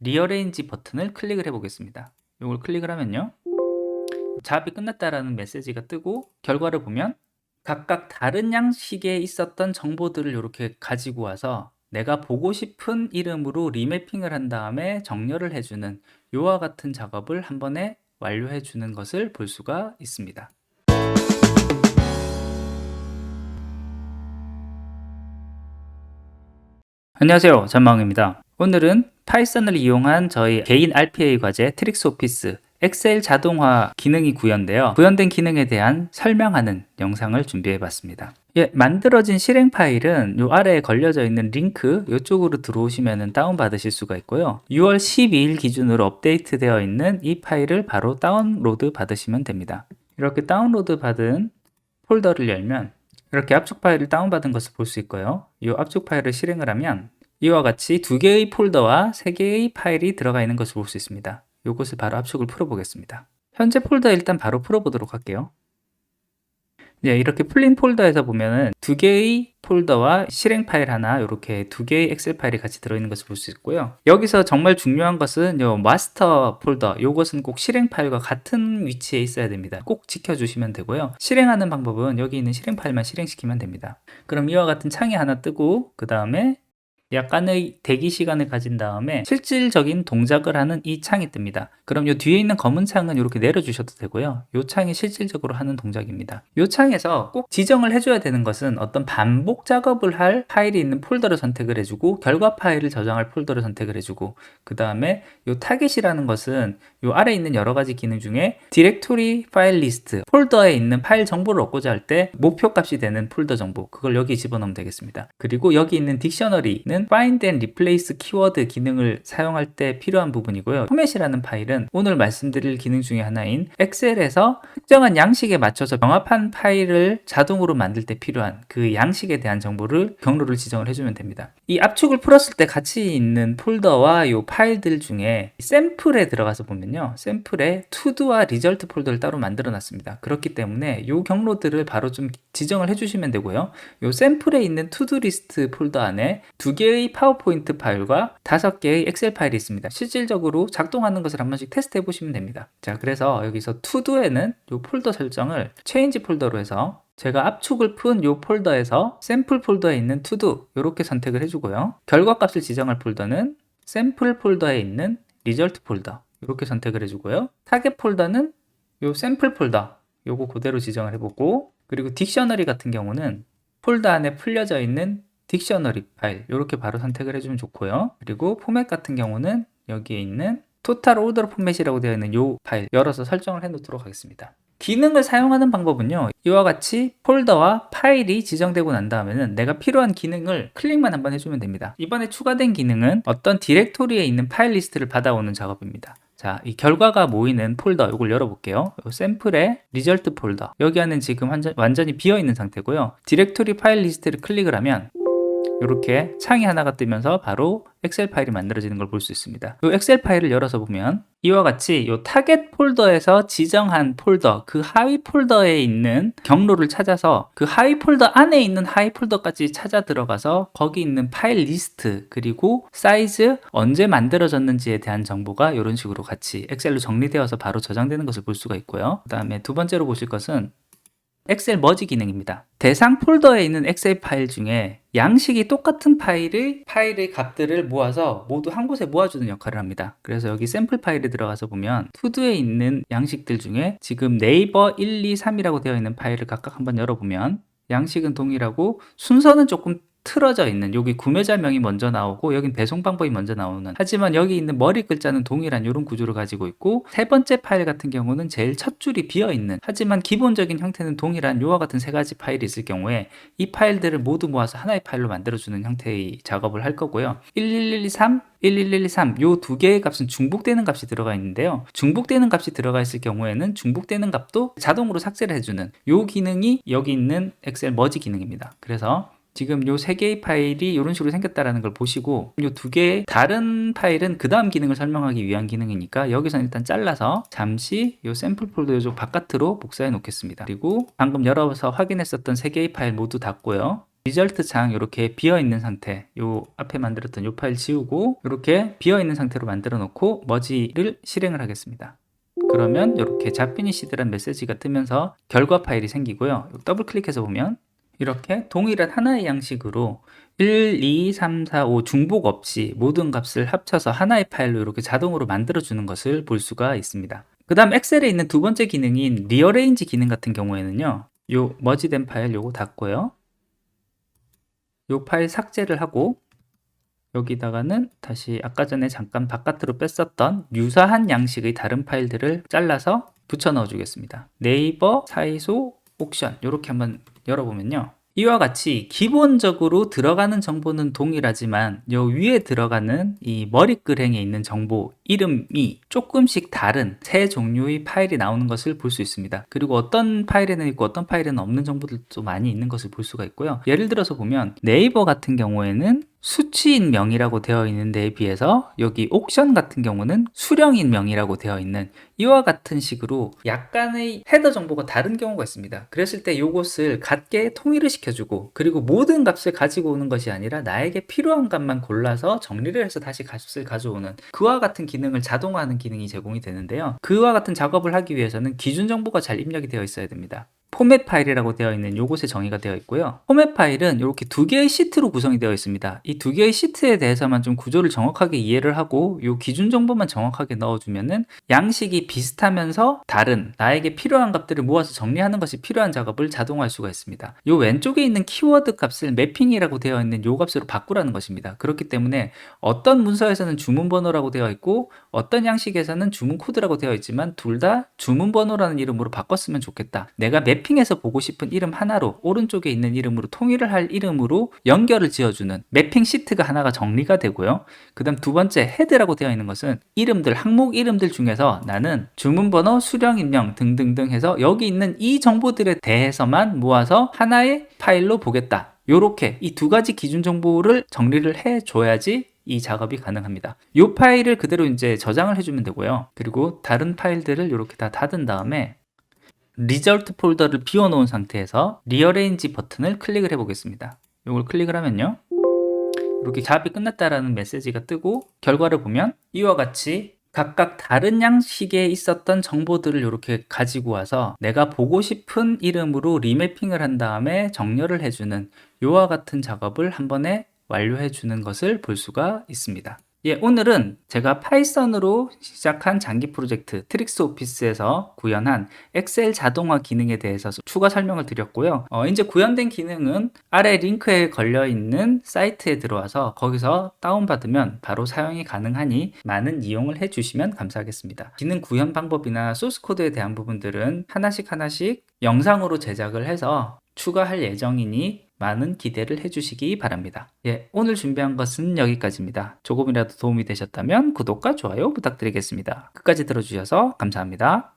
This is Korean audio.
리어레인지 버튼을 클릭을 해 보겠습니다. 이걸 클릭을 하면요. 작업이 끝났다라는 메시지가 뜨고 결과를 보면 각각 다른 양식에 있었던 정보들을 이렇게 가지고 와서 내가 보고 싶은 이름으로 리매핑을 한 다음에 정렬을 해주는 요와 같은 작업을 한 번에 완료해 주는 것을 볼 수가 있습니다. 안녕하세요. 전망입니다. 오늘은 파이썬을 이용한 저희 개인 RPA 과제 트릭스 오피스 엑셀 자동화 기능이 구현되어 구현된 기능에 대한 설명하는 영상을 준비해 봤습니다. 예, 만들어진 실행 파일은 요 아래에 걸려져 있는 링크 이쪽으로 들어오시면 다운받으실 수가 있고요. 6월 12일 기준으로 업데이트 되어 있는 이 파일을 바로 다운로드 받으시면 됩니다. 이렇게 다운로드 받은 폴더를 열면 이렇게 압축 파일을 다운받은 것을 볼 수 있고요. 이 압축 파일을 실행을 하면 이와 같이 두 개의 폴더와 세 개의 파일이 들어가 있는 것을 볼 수 있습니다. 이것을 바로 압축을 풀어보겠습니다. 현재 폴더 일단 바로 풀어보도록 할게요. 네, 이렇게 풀린 폴더에서 보면은 두 개의 폴더와 실행 파일 하나, 이렇게 두 개의 엑셀 파일이 같이 들어있는 것을 볼 수 있고요. 여기서 정말 중요한 것은 요 마스터 폴더, 요것은 꼭 실행 파일과 같은 위치에 있어야 됩니다. 꼭 지켜주시면 되고요. 실행하는 방법은 여기 있는 실행 파일만 실행시키면 됩니다. 그럼 이와 같은 창이 하나 뜨고, 그 다음에 약간의 대기 시간을 가진 다음에 실질적인 동작을 하는 이 창이 뜹니다. 그럼 이 뒤에 있는 검은 창은 이렇게 내려주셔도 되고요. 이 창이 실질적으로 하는 동작입니다. 이 창에서 꼭 지정을 해줘야 되는 것은 어떤 반복 작업을 할 파일이 있는 폴더를 선택을 해주고 결과 파일을 저장할 폴더를 선택을 해주고 그 다음에 이 타겟이라는 것은 이 아래 있는 여러 가지 기능 중에 디렉토리 파일 리스트 폴더에 있는 파일 정보를 얻고자 할 때 목표 값이 되는 폴더 정보 그걸 여기 집어넣으면 되겠습니다. 그리고 여기 있는 딕셔너리는 파일은 find and replace 키워드 기능을 사용할 때 필요한 부분이고요. 포맷이라는 파일은 오늘 말씀드릴 기능 중에 하나인 엑셀에서 특정한 양식에 맞춰서 병합한 파일을 자동으로 만들 때 필요한 그 양식에 대한 정보를 경로를 지정을 해주면 됩니다. 이 압축을 풀었을 때 같이 있는 폴더와 이 파일들 중에 샘플에 들어가서 보면요. 샘플에 투두와 리절트 폴더를 따로 만들어 놨습니다. 그렇기 때문에 이 경로들을 바로 좀 지정을 해주시면 되고요. 이 샘플에 있는 투두 리스트 폴더 안에 두 개, 개의 파워포인트 파일과 다섯 개의 엑셀 파일이 있습니다. 실질적으로 작동하는 것을 한 번씩 테스트 해 보시면 됩니다. 자, 그래서 여기서 투두에는 이 폴더 설정을 체인지 폴더로 해서 제가 압축을 푼 이 폴더에서 샘플 폴더에 있는 투두 이렇게 선택을 해주고요. 결과 값을 지정할 폴더는 샘플 폴더에 있는 리절트 폴더 이렇게 선택을 해주고요. 타겟 폴더는 이 샘플 폴더 요거 그대로 지정을 해보고 그리고 딕셔너리 같은 경우는 폴더 안에 풀려져 있는 딕셔너리 파일 이렇게 바로 선택을 해주면 좋고요. 그리고 포맷 같은 경우는 여기에 있는 토탈 오더 포맷이라고 되어 있는 이 파일 열어서 설정을 해 놓도록 하겠습니다. 기능을 사용하는 방법은요. 이와 같이 폴더와 파일이 지정되고 난 다음에는 내가 필요한 기능을 클릭만 한번 해주면 됩니다. 이번에 추가된 기능은 어떤 디렉토리에 있는 파일 리스트를 받아오는 작업입니다. 자, 이 결과가 모이는 폴더 이걸 열어볼게요. 샘플의 리절트 폴더 여기 안은 지금 완전, 완전히 비어 있는 상태고요. 디렉토리 파일 리스트를 클릭을 하면 이렇게 창이 하나가 뜨면서 바로 엑셀 파일이 만들어지는 걸 볼 수 있습니다. 이 엑셀 파일을 열어서 보면 이와 같이 이 타겟 폴더에서 지정한 폴더, 그 하위 폴더에 있는 경로를 찾아서 그 하위 폴더 안에 있는 하위 폴더까지 찾아 들어가서 거기 있는 파일 리스트 그리고 사이즈 언제 만들어졌는지에 대한 정보가 이런 식으로 같이 엑셀로 정리되어서 바로 저장되는 것을 볼 수가 있고요. 그 다음에 두 번째로 보실 것은 엑셀 머지 기능입니다. 대상 폴더에 있는 엑셀 파일 중에 양식이 똑같은 파일의 파일의 값들을 모아서 모두 한 곳에 모아주는 역할을 합니다. 그래서 여기 샘플 파일에 들어가서 보면 투두에 있는 양식들 중에 지금 네이버 1, 2, 3이라고 되어 있는 파일을 각각 한번 열어보면 양식은 동일하고 순서는 조금 틀어져 있는 여기 구매자명이 먼저 나오고 여긴 배송 방법이 먼저 나오는 하지만 여기 있는 머리 글자는 동일한 이런 구조를 가지고 있고 세 번째 파일 같은 경우는 제일 첫 줄이 비어 있는 하지만 기본적인 형태는 동일한 요와 같은 세 가지 파일이 있을 경우에 이 파일들을 모두 모아서 하나의 파일로 만들어주는 형태의 작업을 할 거고요 11123 11123 요 두 개의 값은 중복되는 값이 들어가 있는데요. 중복되는 값이 들어가 있을 경우에는 중복되는 값도 자동으로 삭제를 해주는 요 기능이 여기 있는 엑셀 머지 기능입니다. 그래서 지금 요 세 개의 파일이 이런 식으로 생겼다라는 걸 보시고 요 두 개의 다른 파일은 그 다음 기능을 설명하기 위한 기능이니까 여기서 일단 잘라서 잠시 요 샘플 폴더 요 바깥으로 복사해 놓겠습니다. 그리고 방금 열어서 확인했었던 세 개의 파일 모두 닫고요. 리절트 창 이렇게 비어 있는 상태 요 앞에 만들었던 요 파일 지우고 이렇게 비어 있는 상태로 만들어 놓고 머지를 실행을 하겠습니다. 그러면 이렇게 잡피니시드란 메시지가 뜨면서 결과 파일이 생기고요. 더블 클릭해서 보면 이렇게 동일한 하나의 양식으로 1, 2, 3, 4, 5 중복 없이 모든 값을 합쳐서 하나의 파일로 이렇게 자동으로 만들어주는 것을 볼 수가 있습니다. 그 다음 엑셀에 있는 두 번째 기능인 리어레인지 기능 같은 경우에는요. 요 머지된 파일 요거 닫고요. 요 파일 삭제를 하고 여기다가는 다시 아까 전에 잠깐 바깥으로 뺐었던 유사한 양식의 다른 파일들을 잘라서 붙여 넣어 주겠습니다. 네이버, 사이소, 옥션 이렇게 한번 열어보면요. 이와 같이 기본적으로 들어가는 정보는 동일하지만 요 위에 들어가는 이 머리글행에 있는 정보 이름이 조금씩 다른 세 종류의 파일이 나오는 것을 볼 수 있습니다. 그리고 어떤 파일에는 있고 어떤 파일에는 없는 정보들도 많이 있는 것을 볼 수가 있고요. 예를 들어서 보면 네이버 같은 경우에는 수치인 명이라고 되어 있는 데에 비해서 여기 옥션 같은 경우는 수령인 명이라고 되어 있는 이와 같은 식으로 약간의 헤더 정보가 다른 경우가 있습니다. 그랬을 때 이것을 같게 통일을 시켜주고 그리고 모든 값을 가지고 오는 것이 아니라 나에게 필요한 값만 골라서 정리를 해서 다시 값을 가져오는 그와 같은 기능을 자동화하는 기능이 제공이 되는데요. 그와 같은 작업을 하기 위해서는 기준 정보가 잘 입력이 되어 있어야 됩니다. 포맷 파일이라고 되어 있는 요것에 정의가 되어 있고요. 포맷 파일은 이렇게 두 개의 시트로 구성이 되어 있습니다. 이 두 개의 시트에 대해서만 좀 구조를 정확하게 이해를 하고 요 기준 정보만 정확하게 넣어주면은 양식이 비슷하면서 다른 나에게 필요한 값들을 모아서 정리하는 것이 필요한 작업을 자동화할 수가 있습니다. 요 왼쪽에 있는 키워드 값을 매핑이라고 되어 있는 요 값으로 바꾸라는 것입니다. 그렇기 때문에 어떤 문서에서는 주문 번호라고 되어 있고 어떤 양식에서는 주문 코드라고 되어 있지만 둘 다 주문 번호라는 이름으로 바꿨으면 좋겠다. 내가 매핑 해서 보고 싶은 이름 하나로 오른쪽에 있는 이름으로 통일을 할 이름으로 연결을 지어주는 매핑 시트가 하나가 정리가 되고요. 그 다음 두 번째 헤드라고 되어 있는 것은 이름들, 항목 이름들 중에서 나는 주문번호, 수령 입력 등등등 해서 여기 있는 이 정보들에 대해서만 모아서 하나의 파일로 보겠다. 요렇게 이 두 가지 기준 정보를 정리를 해 줘야지 이 작업이 가능합니다. 이 파일을 그대로 이제 저장을 해주면 되고요. 그리고 다른 파일들을 이렇게 다 닫은 다음에 리절트 폴더를 비워놓은 상태에서 리어레인지 버튼을 클릭을 해보겠습니다. 이걸 클릭을 하면요. 이렇게 작업이 끝났다라는 메시지가 뜨고 결과를 보면 이와 같이 각각 다른 양식에 있었던 정보들을 이렇게 가지고 와서 내가 보고 싶은 이름으로 리매핑을 한 다음에 정렬을 해주는 이와 같은 작업을 한 번에 완료해 주는 것을 볼 수가 있습니다. 예, 오늘은 제가 파이썬으로 시작한 장기 프로젝트 트릭스 오피스에서 구현한 엑셀 자동화 기능에 대해서 추가 설명을 드렸고요. 어, 이제 구현된 기능은 아래 링크에 걸려 있는 사이트에 들어와서 거기서 다운받으면 바로 사용이 가능하니 많은 이용을 해주시면 감사하겠습니다. 기능 구현 방법이나 소스 코드에 대한 부분들은 하나씩 하나씩 영상으로 제작을 해서 추가할 예정이니 많은 기대를 해주시기 바랍니다. 예, 오늘 준비한 것은 여기까지입니다. 조금이라도 도움이 되셨다면 구독과 좋아요 부탁드리겠습니다. 끝까지 들어주셔서 감사합니다.